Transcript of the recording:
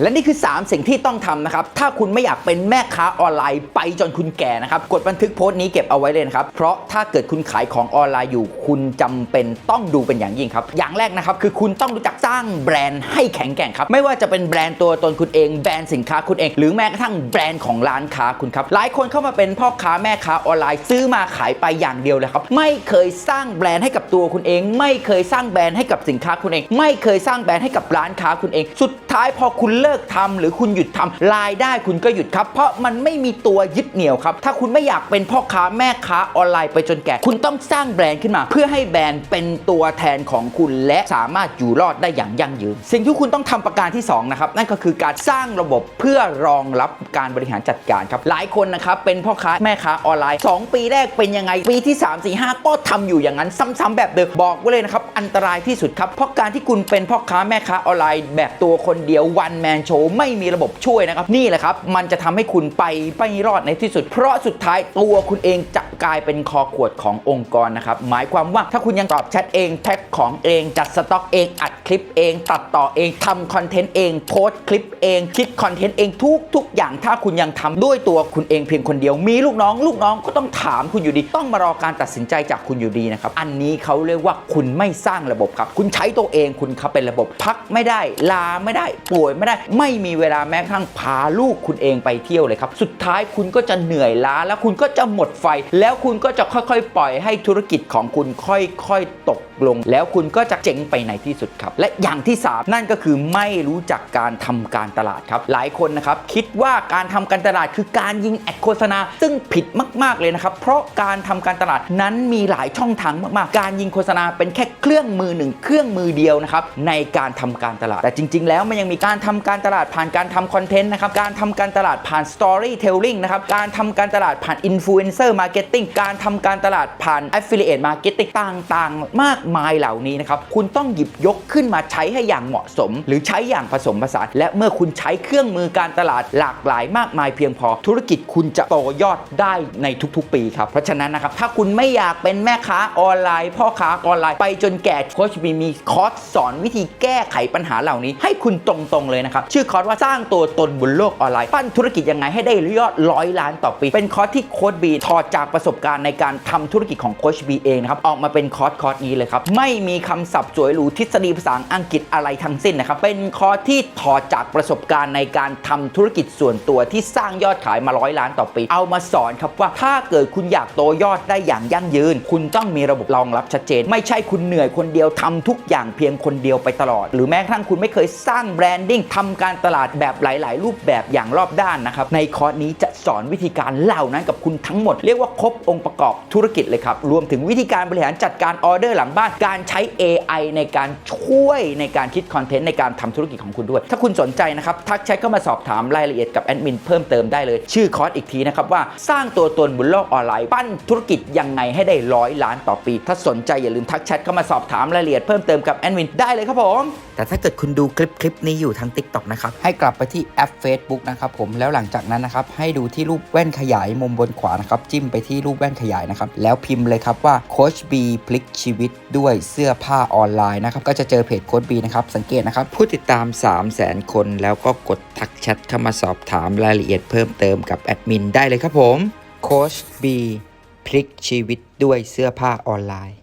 และนี่คือ 3 สิ่งที่ต้องทำนะครับ ถ้าคุณไม่อยากเป็นแม่ค้าออนไลน์ไปจนคุณแก่นะครับ กดบันทึกโพสต์นี้เก็บเอาไว้เลยนะครับ เพราะถ้าเกิดคุณขายของออนไลน์อยู่ คุณจำเป็นต้องดูเป็นอย่างยิ่งครับ อย่างแรกนะครับ คือคุณต้องรู้จักสร้างแบรนด์ให้แข็งแกร่งครับ ไม่ว่าจะเป็นแบรนด์ตัวตนคุณเอง แบรนด์สินค้าคุณเอง หรือแม้กระทั่งแบรนด์ของร้านค้าคุณครับ หลายคนเข้ามาเป็นพ่อค้าแม่ค้าออนไลน์ ซื้อมาขายไปอย่างเดียวเลยครับ ไม่เคยสร้างแบรนด์ให้กับตัวคุณเอง ไม่เคยสร้างแบรนด์ให้กับสินค้าคุณเอง ไม่เคยสร้างแบรนด์ให้กับร้านค้าคุณเอง สุดท้ายพอคุณเลิกทำหรือคุณหยุดทำรายได้คุณก็หยุดครับ เพราะมันไม่มีตัวยึดเหนี่ยวครับ ถ้าคุณไม่อยากเป็นพ่อค้าแม่ค้าออนไลน์ไปจนแก่ คุณต้องสร้างแบรนด์ขึ้นมา เพื่อให้แบรนด์เป็นตัวแทนของคุณและสามารถอยู่รอดได้อย่างยั่งยืน สิ่งที่คุณต้องทำประการที่สองนะครับนั่นก็คือการสร้างระบบเพื่อรองรับการบริหารจัดการครับหลายคนนะครับเป็นพ่อค้าแม่ค้าออนไลน์ 2 ปีแรกเป็นยังไงปีที่ 3 4 5 ก็ทำอยู่อย่างนั้น ซ้ำๆแบบเดิมบอกไว้เลยนะครับอันตรายที่สุดครับเพราะการที่คุณเป็นพ่อค้าแม่ค้าออนไลน์ แบบตัวคนเดียววันแมนโชว์ไม่มีระบบช่วยนะครับนี่แหละครับมันจะทำให้คุณไปไม่รอดในที่สุด เพราะสุดท้ายตัวคุณเองจะ กลายเป็นคอขวดขององค์กรนะครับ หมายความว่าถ้าคุณยังตอบแชทเองแท็กของเองจัดสต็อกเองอัดคลิปเอง ตัดต่อเองทำคอนเทนต์เองโพสต์คลิปเองคิดคอนเทนต์เองทุกทุกอย่างถ้าคุณยังทำด้วยตัวคุณเองเพียงคนเดียว มีลูกน้องลูกน้องก็ต้องถามคุณอยู่ดี ต้องมารอการตัดสินใจจากคุณอยู่ดีนะครับ อันนี้เขาเรียกว่าคุณไม่สร้างระบบครับ คุณใช้ตัวเองคุณครับเป็นระบบพักไม่ได้ ลาไม่ได้ ป่วยไม่ได้ ไม่มีเวลาแม้กระทั่งพาลูกคุณเองไปเที่ยวเลยครับ สุดท้ายคุณก็จะเหนื่อยล้าแล้วคุณก็จะหมดไฟแล้วแล้วคุณก็จะค่อยๆ ปล่อยให้ธุรกิจของคุณค่อยๆ ตกลง แล้วคุณก็จะเจ๊งไปในที่สุดครับ และอย่างที่ 3 นั่นก็คือไม่รู้จักการทำการตลาดครับ หลายคนนะครับคิดว่าการทำการตลาดคือการยิงแอดโฆษณา ซึ่งผิดมากๆเลยนะครับ เพราะการทำการตลาดนั้นมีหลายช่องทางมากๆ การยิงโฆษณาเป็นแค่เครื่องมือหนึ่งเครื่องมือเดียวนะครับในการทำการตลาด แต่จริง ๆ แล้วมันยังมีการทำการตลาดผ่านการทำคอนเทนต์นะครับการทำการตลาดผ่าน storytelling นะครับการทำการตลาดผ่าน influencer marketing การทำการตลาดผ่าน affiliate marketing ต่างๆ มากมายเหล่านี้นะครับ คุณต้องหยิบยกขึ้นมาใช้ให้อย่างเหมาะสม หรือใช้อย่างผสมผสาน และเมื่อคุณใช้เครื่องมือการตลาดหลากหลายมากมายเพียงพอ ธุรกิจคุณจะโตยอดได้ในทุกๆ ปีครับ เพราะฉะนั้นนะครับ ถ้าคุณไม่อยากเป็นแม่ค้าออนไลน์ พ่อค้าออนไลน์ไปจนแก่โคชบีมีคอร์สสอนวิธีแก้ไขปัญหาเหล่านี้ ให้คุณตรงๆเลยนะครับชื่อคอร์สว่าสร้างตัวตนบนโลกออนไลน์ปั้นธุรกิจยังไงให้ได้ยอดร้อยล้านต่อปี เป็นคอร์สที่โค้ชบีถอดจากประสบการณ์ในการทำธุรกิจของโคชบีเองนะครับออกมาเป็นคอร์สคอร์สนี้เลยครับไม่มีคำศัพท์สวยหรูทฤษฎีภาษาอังกฤษอะไรทั้งสิ้นนะครับเป็นคอร์สที่ถอดจากประสบการณ์ในการทำธุรกิจส่วนตัวที่สร้างยอดขายมาร้อยล้านต่อปี เอามาสอนครับว่าถ้าเกิดคุณอยากโตยอดได้อย่างยั่งยืน คุณต้องมีระบบรองรับชัดเจน ไม่ใช่คุณเหนื่อยคนเดียวทำทุกอย่างเพียงคนเดียวไปตลอด หรือแม้กระทั่งคุณไม่เคยสร้างแบรนดิ้งทำการตลาดแบบหลาย ๆ รูปแบบอย่างรอบด้านนะครับในคอร์สนี้จะสอนวิธีการเหล่านั้นกับคุณทั้งหมดเรียกว่าครบองค์ประกอบธุรกิจเลยครับ รวมถึงวิธีการบริหารจัดการออเดอร์หลังบ้าน การใช้ AI ในการช่วยในการคิดคอนเทนต์ในการทำธุรกิจของคุณด้วย ถ้าคุณสนใจนะครับ ทักแชทเข้ามาสอบถามรายละเอียดกับแอดมินเพิ่มเติมได้เลย ชื่อคอร์สอีกทีนะครับว่าสร้างตัวตนบนโลกออนไลน์ ปั้นธุรกิจยังไงให้ได้ร้อยล้านต่อปี ถ้าสนใจอย่าลืมทักแชทเข้ามาสอบถามรายละเอียดเพิ่มเติมกับแอดมินได้เลยครับผมแต่ถ้าเกิดคุณดูคลิปคลิปนี้อยู่ทาง TikTok นะครับให้กลับไปที่แอป Facebook นะครับผมแล้วหลังจากนั้นนะครับให้ดูที่รูปแว่นขยายมุมบนขวานะครับจิ้มไปที่รูปแว่นขยายนะครับ แล้วพิมพ์เลยครับว่าโคชบีพลิกชีวิตด้วยเสื้อผ้าออนไลน์นะครับ ก็จะเจอเพจโคชบีนะครับ สังเกตนะครับ ผู้ติดตาม 3 0 0แสนคน แล้วก็กดทักแชทเข้ามาสอบถามรายละเอียดเพิ่มเติมกับแอดมินได้เลยครับผมโคชบีพลิกชีวิตด้วยเสื้อผ้าออนไลน์